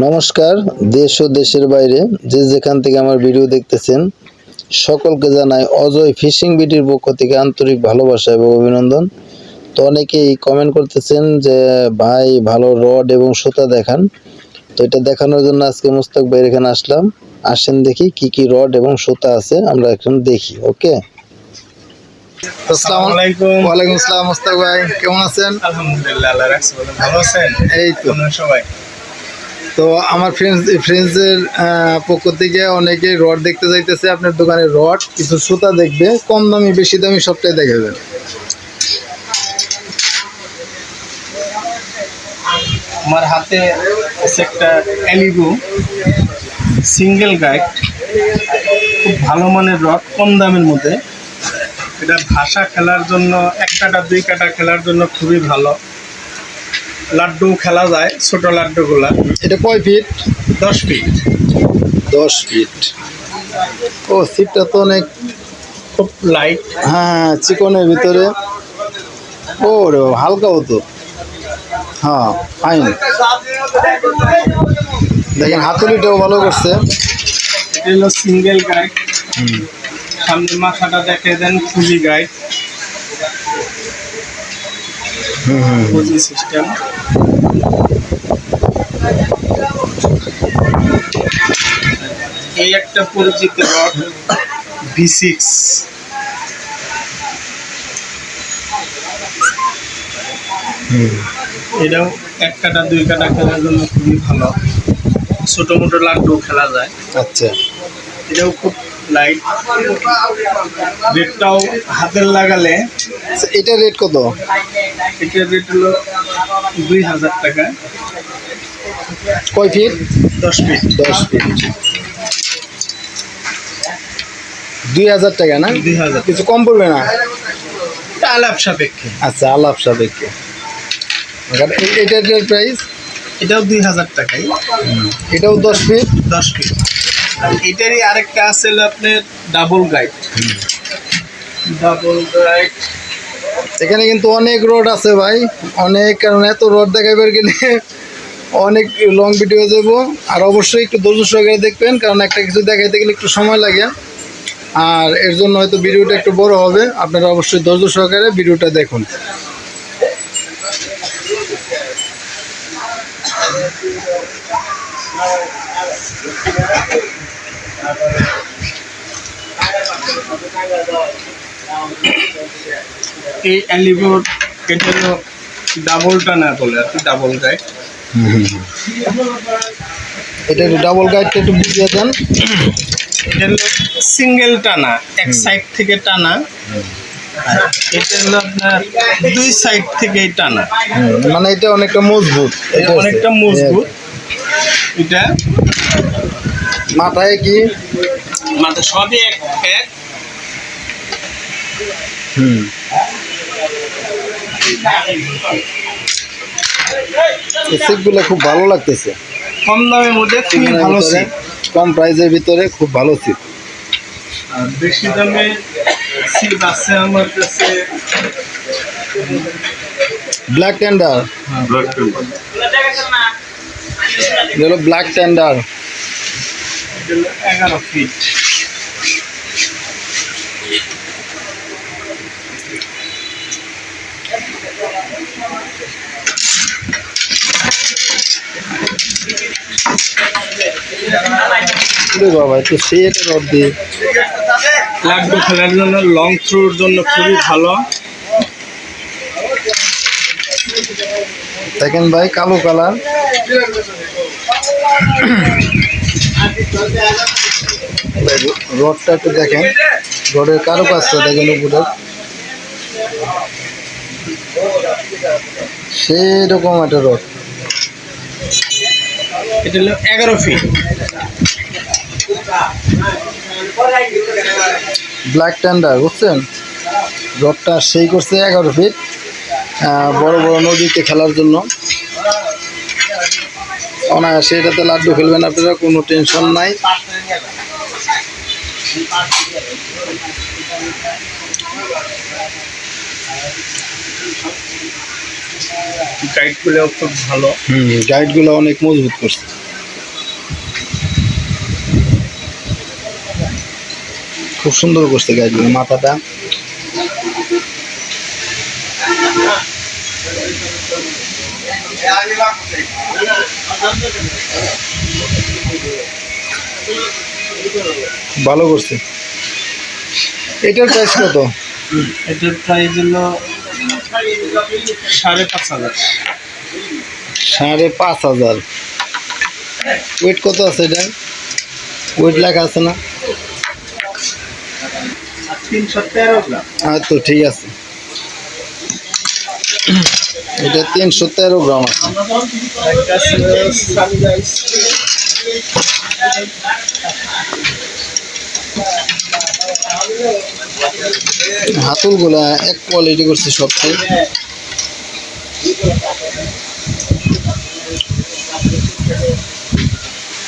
নমস্কার দেশ ও দেশের বাইরে যে যেখান থেকে আমার ভিডিও দেখতেছেন সকলকে জানাই অজয় ফিশিং বিটির পক্ষ থেকে আন্তরিক ভালোবাসা এবং অভিনন্দন। তো অনেকেই কমেন্ট করতেছেন যে ভাই ভালো রড এবং সুতা দেখান। তো এটা দেখানোর জন্য আজকে মুস্তাক ভাইয়ের এখানে আসলাম। আসেন দেখি কি কি রড এবং সুতা আছে আমরা এখন দেখি ওকে? আসসালামু আলাইকুম। ওয়ালাইকুম আসসালাম মুস্তাক ভাই কেমন আছেন? আলহামদুলিল্লাহ আল্লাহ রাখছে ভালো আছেন? এই তো। সবাই? তো আমার ফ্রেন্ডস ফ্রেন্ডসের পক্ষ থেকে অনেকে রড দেখতে যাইতেছে, আপনার দোকানে রড, কিছু সুতা দেখবে, কম দামি, বেশি দামি সবটাই দেখাবেন আমার হাতে একটা অ্যালিগো সিঙ্গেল গাইড খুব ভালো মানের রড, কম দামের মধ্যে। এটা ভাষা খেলার জন্য, এক কাটা, দুই কাটা খেলার জন্য খুবই ভালো। লাড্ডু খেলা যায় ছোট লাড্ডুগুলা। এটা কয় ফিট দশ ফিট দশ ফিট ও সিটটা তো অনেক খুব লাইট হ্যাঁ চিকনের ভিতরে। ও রে বাবা, হালকাও তো। হ্যাঁ ফাইন দেখেন হাতুড়িটাও ভালো করছে। এটা হলো সিঙ্গেল গাইড সামনে মাথাটা দেখে দেন ফুজি গাইড ফুজি সিস্টেম এই একটা পরিচিত রড ভি সিক্স এটাও এক কাটা দুই কাটা খেলার জন্য খুবই ভালো। ছোট মোটো লাড্ডু খেলা যায়। আচ্ছা। এটাও খুব লাইট রেটটাও হাতের লাগালে আচ্ছা, এটা রেট কত? এটার রেট হলো দুই হাজার টাকা। কয় ফিট দশ ফিট দশ ফিট দুই হাজার টাকা না? দুই হাজার। কিছু কম পড়বে না? আলাপ সাপেক্ষে। আচ্ছা আলাপ সাপেক্ষে। এটার প্রাইস এটাও দুই হাজার টাকাই। এটাও দশ ফিট দশ ফিট আর এটারই আরেকটা আছে আপনার ডাবল গাইড ডাবল গাইড এখানে কিন্তু অনেক রোড আছে ভাই। অনেক, কারণ এত রোড দেখাবার গেলে অনেক লং ভিডিও যাব আর অবশ্যই একটু ধৈর্য সহকারে দেখবেন, কারণ একটা কিছু দেখাইতে গেলে একটু সময় লাগে। আর এর জন্য হয়তো ভিডিওটা একটু বড় হবে। আপনারা অবশ্যই ধৈর্য সহকারে ভিডিওটা দেখুন। এই অ্যালিভোর এটা হলো ডাবল টানা বলে আর কি ডাবল গাইড এটা একটু ডাবল গাইডটা একটু বুঝিয়ে দেন। এটা হলো সিঙ্গেল টানা এক সাইড থেকে টানা। এটা হলো আপনার দুই সাইড থেকেই টানা। মানে এটা অনেকটা মজবুত। এটা অনেকটা মজবুত। এটা? মাথায় কি? মানে সবই এক এক। হুম। সিটগুলো খুব ভালো লাগতেছে। কম দামের মধ্যে খুবই ভালো সিট। কম প্রাইসের ভিতরে খুব ভালো সিট। আর বেশি দামে সিট আছে আমার কাছে। ব্ল্যাক টেন্ডার ব্ল্যাক টেন্ডার এটা হলো এগারো ফিট বাবা একটু সে একটা রড দিয়ে। লাড্ডু খেলার জন্য লং থ্রোর জন্য খুবই ভালো। দেখেন ভাই কালো কালার রডটা একটু দেখেন। রডের কারও কাজটা দেখেন উপরে। সেরকম একটা রড। এটা হলো এগারো ফিট ব্ল্যাক টেন্ডার বুঝছেন? রডটা সেই করছে এগারো ফিট আহ, বড় বড় নদীতে খেলার জন্য। অনায়াসে এটাতে লাড্ডু ফেলবেন আপনারা কোনো টেনশন নাই। খুব ভালো। হুম অনেক মজবুত করছে। খুব সুন্দর করছে গাইডগুলো মাথাটা। ভালো করছে। এটার প্রাইস কত? এটার প্রাইস হলো সাড়ে পাঁচ হাজার। সাড়ে পাঁচ হাজার। ওয়েট কত আছে এটা ওয়েট লেখা আছে না? তেরো আচ্ছা ঠিক আছে। এটা তিনশো তেরো গ্রাম আছে। ছিল সানরাইজ হাতুলগুলা এক কোয়ালিটি করছে সবচেয়ে।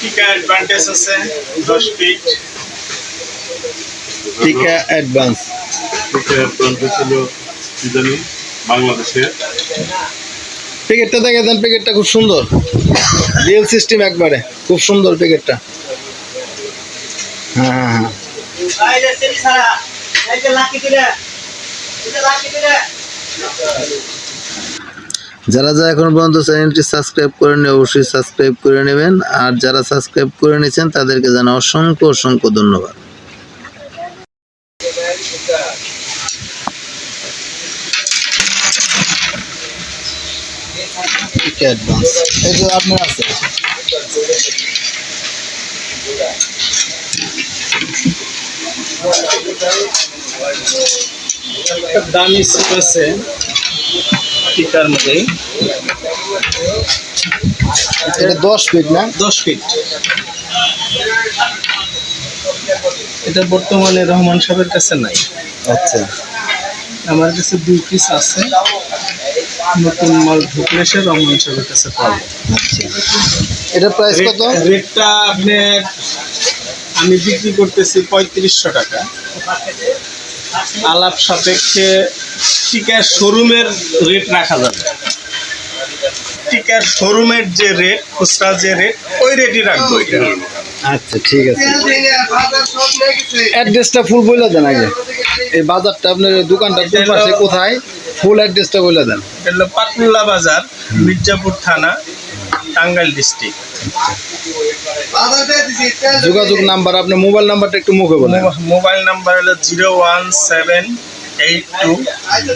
টিকা অ্যাডভান্টেজ আছে দশ ফিট টিকা অ্যাডভান্স প্রান্ত ছিল ইদানিং বাংলাদেশে প্যাকেটটা দেখে দেন প্যাকেটটা খুব সুন্দর। রিয়েল সিস্টেম একবারে, খুব সুন্দর প্যাকেটটা হ্যাঁ হ্যাঁ যারা যারা এখন পর্যন্ত চ্যানেলটি সাবস্ক্রাইব করেন অবশ্যই সাবস্ক্রাইব করে নেবেন। আর যারা সাবস্ক্রাইব করে নিয়েছেন, তাদেরকে জানা অসংখ্য অসংখ্য ধন্যবাদ। অ্যাডভান্স এই যে আপনার আছে। দামি আছে টিকার মধ্যে। এটা দশ ফিট না? দশ ফিট এটা বর্তমানে রহমান সাহেবের কাছে নাই। আচ্ছা। আমার কাছে দুই পিস আছে। নতুন মাল ঢুকলে সে রহমান সাহেবের কাছে পাবো। আচ্ছা। এটা প্রাইস কত? রেটটা আপনার আমি বিক্রি করতেছি পঁয়ত্রিশশো টাকা। আলাপ সাপেক্ষে টিকার শোরুমের রেট রাখা যাবে। টিকার শোরুমের যে রেট খুচরা যে রেট ওই রেটই রাখব এটা। আচ্ছা ঠিক আছে। অ্যাড্রেসটা ফুল বলে দেন আগে। এই বাজারটা আপনার দোকানটা কোন পাশে কোথায়? ফুল অ্যাড্রেসটা বলে দেন। এটা পাকুল্লা বাজার মির্জাপুর থানা টাঙ্গাইল ডিস্ট্রিক্ট যোগাযোগ নাম্বার আপনার মোবাইল নাম্বারটা একটু মুখে বলেন। মোবাইল নাম্বার হলো zero one seven eight two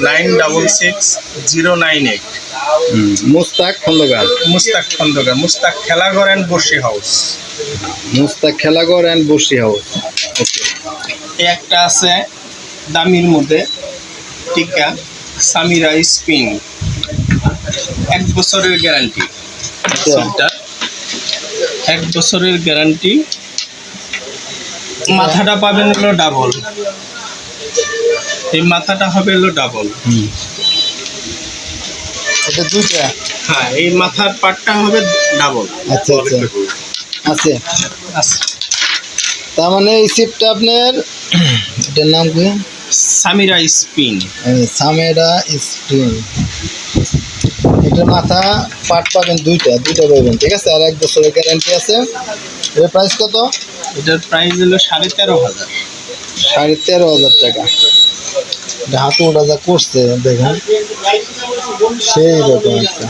nine double six zero nine eight. Mustaq Khandakar. Mustaq Khandakar Mustaq Khelaghar and বসি হাউস মুস্তাক খেলাঘর অ্যান্ড বসি হাউস ওকে এই একটা আছে দামির মধ্যে টিকা সামিরা স্পিন। এক বছরের গ্যারান্টি সিটটা এক বছরের গ্যারান্টি মাথাটা পাবেন হলো ডাবল এই মাথাটা হবে হলো ডাবল হুম। এটা দুইটা? হ্যাঁ এই মাথার পাটটা হবে ডাবল আচ্ছা আচ্ছা। আছে। আচ্ছা তার মানে এই সিপটা আপনার এটার নাম কি? সামিরা স্পিন। সামেরা স্প্রিং এটার মাথা পাট পাবেন দুইটা দুইটা পাবেন ঠিক আছে? আর এক বছরের গ্যারান্টি আছে। এর প্রাইস কত? এটার প্রাইস হলো সাড়ে তেরো হাজার। সাড়ে তেরো হাজার টাকা। ওটা যা করছে দেখেন সেই রকম একটা।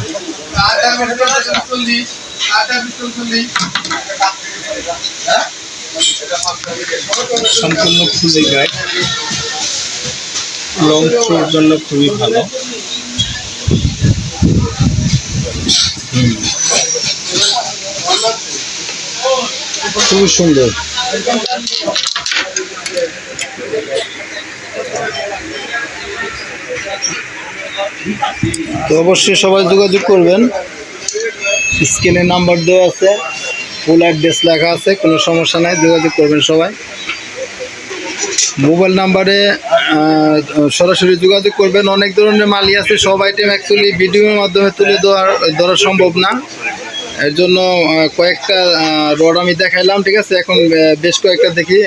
সম্পূর্ণ ফুলি গাইড লং থ্রোর জন্য খুবই ভালো। খুবই সুন্দর। তো অবশ্যই সবাই যোগাযোগ করবেন। স্ক্রিনে নাম্বার দেওয়া আছে ফুল অ্যাড্রেস লেখা আছে, কোনো সমস্যা নাই, যোগাযোগ করবেন সবাই। মোবাইল নাম্বারে সরাসরি যোগাযোগ করবেন। অনেক ধরনের মালই আছে, সব আইটেম অ্যাকচুয়ালি ভিডিওর মাধ্যমে তুলে ধরা সম্ভব না। এর জন্য কয়েকটা রড আমি দেখাইলাম, ঠিক আছে? এখন বেশ কয়েকটা দেখি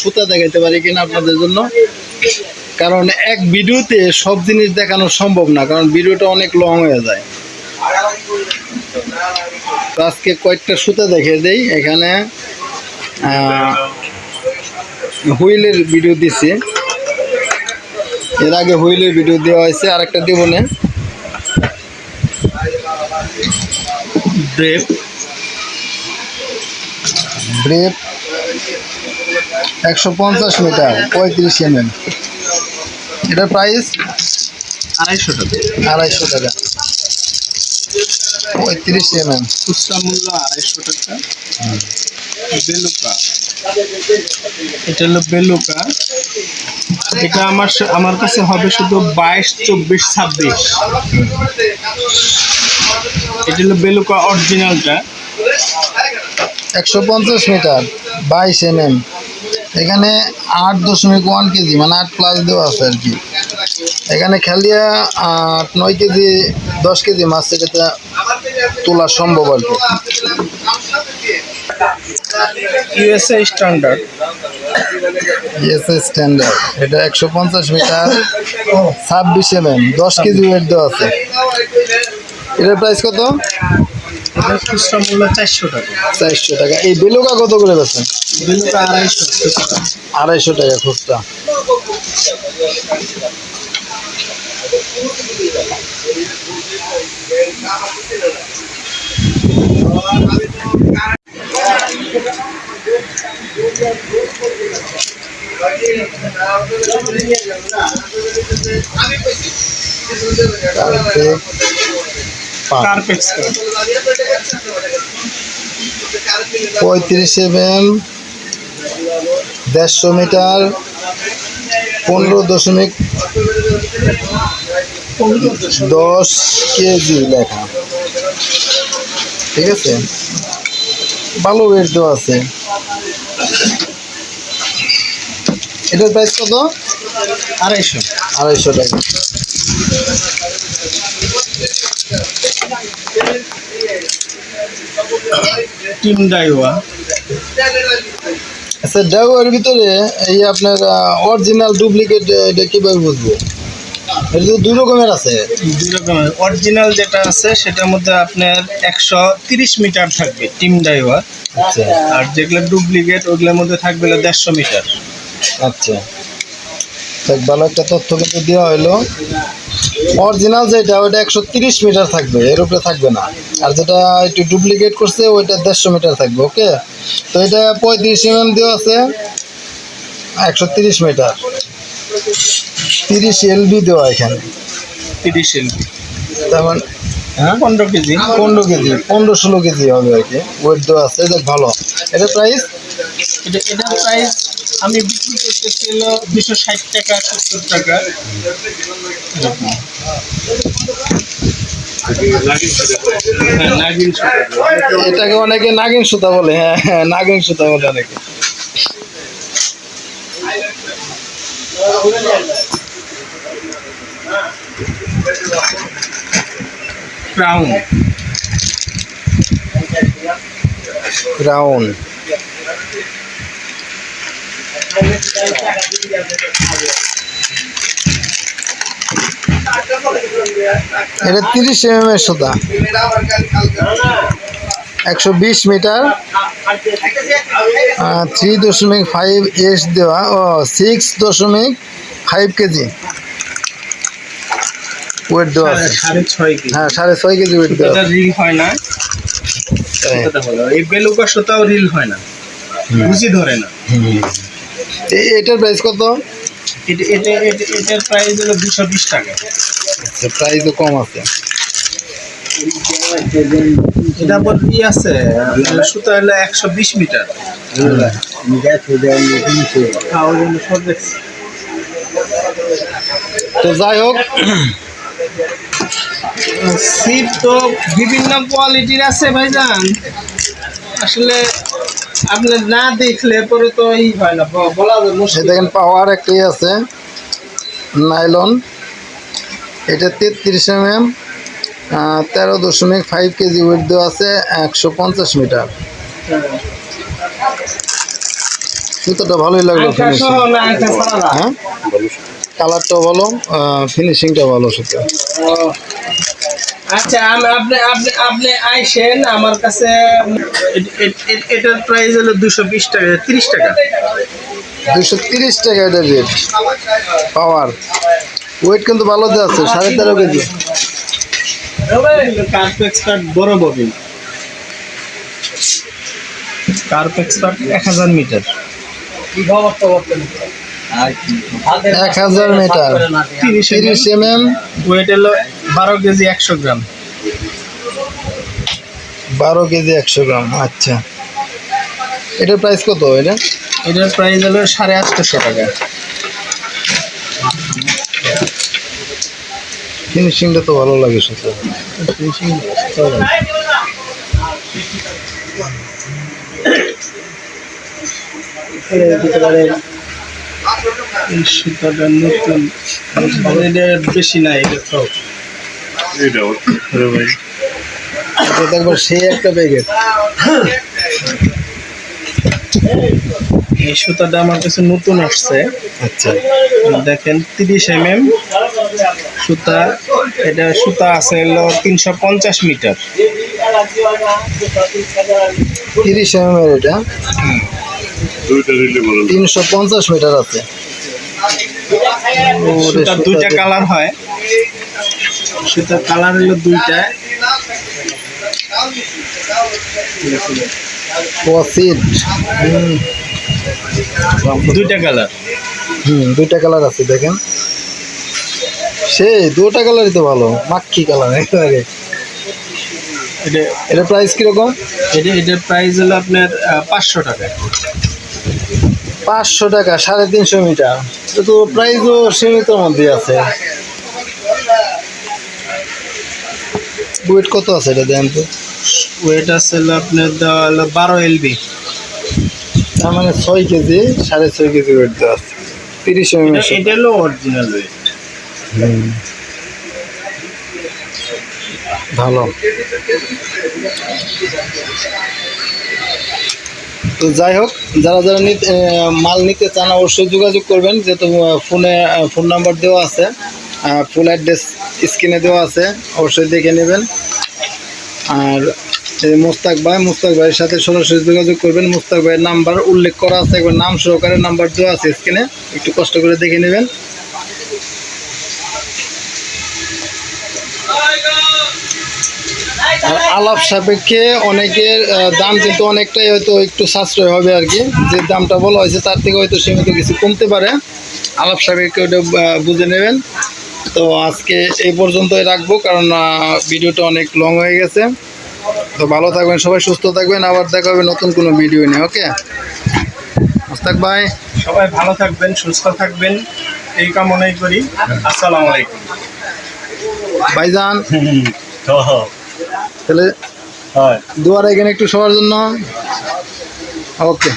সুতা দেখাইতে পারি কিনা আপনাদের জন্য। কারণ এক ভিডিওতে সব জিনিস দেখানো সম্ভব না, কারণ ভিডিওটা অনেক লং হয়ে যায়। আজকে কয়েকটা সুতা দেখে দেই, এখানে হুইলের ভিডিও দিছি। এর আগে হুইলের ভিডিও দেওয়া হয়েছে আর একটা দিব না। ব্রেক ব্রেপ একশো পঞ্চাশ মিটার পঁয়ত্রিশ এম এম এটার প্রাইস? আড়াইশো টাকা। আড়াইশো টাকা। পঁয়ত্রিশ এম এম খুচরা মূল্য আড়াইশো টাকা। বেলুকা। এটা হলো বেলুকা। এটা আমার আমার কাছে হবে শুধু বাইশ চব্বিশ ছাব্বিশ। এটা হলো বেলুকা অরিজিনালটা একশো পঞ্চাশ মিটার বাইশ এম এম এখানে আট দশমিক ওয়ান কেজি মানে আট প্লাস দেওয়া আছে আর কি। এখানে খেলিয়া আট নয় কেজি দশ কেজি মাছ এটাতে তোলা সম্ভব আর কি। ইউএসএ স্ট্যান্ডার্ড ইয়েস স্ট্যান্ডার্ড এটা একশো পঞ্চাশ মিটার ছাব্বিশ এম এম দশ কেজি ওয়েট দেওয়া আছে। এটার প্রাইস কত? খুচরা মূল্য চারশো টাকা। চারশো টাকা। এই বেলুকা কত করে বেছেন বেলুকা আড়াইশো আড়াইশো টাকা খুচরা। তারপরে পাঁচ। কার্পেক্স পঁয়ত্রিশ এম দেড়শো মিটার পনেরো দশমিক দশ কেজি লেখা। ঠিক আছে? ভালো ওয়েট দেওয়া আছে। এটার প্রাইস কত? আড়াইশো। আড়াইশো টাকা। টিম ডাইওয়া আচ্ছা ড্রাইভারের ভিতরে এই আপনার অরিজিনাল ডুপ্লিকেট এটা কীভাবে বুঝব? এটা তো দুই রকমের আছে। দুই রকমের। অরিজিনাল যেটা আছে সেটার মধ্যে আপনার একশো তিরিশ মিটার থাকবে টিম ডাইওয়া আচ্ছা। আর যেগুলো ডুপ্লিকেট ওগুলোর মধ্যে থাকবে দেড়শো মিটার। আচ্ছা। ভালো একটা তথ্য কিন্তু দেওয়া হলো। অরিজিনাল যেটা ওটা একশো তিরিশ মিটার থাকবে এর উপরে থাকবে না। আর যেটা একটু ডুপ্লিকেট করছে ওইটা দেড়শো মিটার থাকবে ওকে তো এটা পঁয়ত্রিশ এমএম দেওয়া আছে একশো তিরিশ মিটার তিরিশ এলবি দেওয়া এখানে। তিরিশ এলবি তার মানে হ্যাঁ? পনেরো কেজি। পনেরো কেজি পনেরো ষোলো কেজি হবে আর কি। ওয়েট দেওয়া আছে দেখ ভালো। এটা প্রাইস এটা প্রাইস আমি বিক্রি করতেছি হলো দুশো ষাট টাকা সত্তর টাকা। এটাকে অনেকে নাগিন সুতা বলে হ্যাঁ হ্যাঁ নাগিন সুতা বলে অনেকে। ক্রাউন ক্রাউন এটা তিরিশ এম এর সুতা। একশো বিশ মিটার। থ্রি দশমিক ফাইভ এস দেওয়া। ও সিক্স দশমিক ফাইভ কেজি। ওয়েট দেওয়া আছে। হ্যাঁ সাড়ে ছয় কেজি ওয়েট দেওয়া রিল হয় না। হলো এই বেলুকা সুতাও রিল হয় না। বুঝি ধরে না। এটার প্রাইস কত? এটা এটা এটা- এটার প্রাইস হলো দুশো বিশ টাকা। প্রাইসও কম আছে। এটা আবার আছে সুতা হলো একশো বিশ মিটার। হ্যাঁ। তো যাই হোক সিট তো বিভিন্ন কোয়ালিটির আছে ভাইজান। আসলে আপনি না দেখলে পরে তো ই হয় না বলা যায় মুশকিল। দেখেন পাওয়ার একটাই আছে নাইলন এটা তেত্রিশ এম এম তেরো দশমিক ফাইভ কেজি ওয়েট দেওয়া আছে একশো পঞ্চাশ মিটার। জুতোটা ভালোই লাগল না? হ্যাঁ? কালারটাও ভালো ফিনিশিংটা ভালো ও, আচ্ছা আমি আপনি আপনি আপনি আইসেন আমার কাছে এটার প্রাইস হলো দুশো বিশ টাকা তিরিশ টাকা। দুশো তিরিশ টাকা এটা রেট পাওয়ার ওয়েট কিন্তু ভালো দেওয়া আছে সাড়ে তেরো কেজি। কার্প এক্সপার্ট বড় ববিন কার্প এক্সপার্ট এক হাজার মিটার এক হাজার মিটার তিরিশ এম এম ওয়েট হলো বারো কেজি একশো গ্রাম। বারো কেজি একশো গ্রাম আচ্ছা। এটার প্রাইস কত এটা? এটার প্রাইস হলো সাড়ে আটশোশো টাকা। ফিনিশিংটা তো ভালো লাগে সত্যি এই সুতাটা নতুন। এটা বেশি না এটা তো। এটাও ভাই। এটা সেই একটা প্যাকেট এই সুতাটা আমার কাছে নতুন আসছে। আচ্ছা। দেখেন তিরিশ এম এম সুতা। এটা সুতা আছে হলো তিনশো পঞ্চাশ মিটার। তিরিশ এম এম এর এটা। তিনশো পঞ্চাশ মিটার আছে। সুতার দুইটা কালার হয়। সুতার কালার হলো দুইটা। দুইটা কালার। হুম দুইটা কালার আছে দেখেন। সেই দুটা কালারই তো ভালো মাক্কি কালার একেবারে এটা প্রাইস কীরকম? এটা এটার প্রাইস হলো আপনার পাঁচশো টাকা। পাঁচশো টাকা সাড়ে তিনশো মিটার। তো প্রাইসও সীমিত মধ্যে আছে। ওয়েট কত আছে এটা দেন তো? ওয়েট আছে আপনার বারো এলবি তার মানে ছয় কেজি সাড়ে ছয় কেজি ওয়েট দেওয়া আছে। তিরিশ এম এটা হলো অরিজিনাল ওয়েট ভালো। তো যাই হোক, যারা যারা মাল নিতে চান অবশ্যই যোগাযোগ করবেন, যেহেতু ফোনে ফোন নাম্বার দেওয়া আছে ফুল অ্যাড্রেস স্ক্রিনে দেওয়া আছে, অবশ্যই দেখে নেবেন। আর মুস্তাক ভাই, মুস্তাক ভাইয়ের সাথে সরাসরি যোগাযোগ করবেন, মুস্তাক ভাইয়ের নাম্বার উল্লেখ করা আছে, একবার নাম সহকারে নাম্বার দেওয়া আছে স্ক্রিনে একটু কষ্ট করে দেখে নেবেন। আলাপ সাপেক্ষে অনেকের দাম কিন্তু অনেকটাই হয়তো একটু সাশ্রয় হবে আর কি। যে দামটা বলা হয়েছে তার থেকে হয়তো সীমিত কিছু কমতে পারে। আলাপ সাপেক্ষে ওটা বুঝে নেবেন। তো আজকে এই পর্যন্তই রাখব কারণ ভিডিওটা অনেক লং হয়ে গেছে। তো ভালো থাকবেন সবাই সুস্থ থাকবেন। আবার দেখা হবে নতুন কোনো ভিডিও নিয়ে ওকে? মুস্তাক ভাই। সবাই ভালো থাকবেন সুস্থ থাকবেন। এই কামনাই করি। আসসালামু আলাইকুম। ভাইজান। হ্যাঁ তাহলে হয়। দুয়ার এখানে একটু শোয়ার জন্য। ওকে।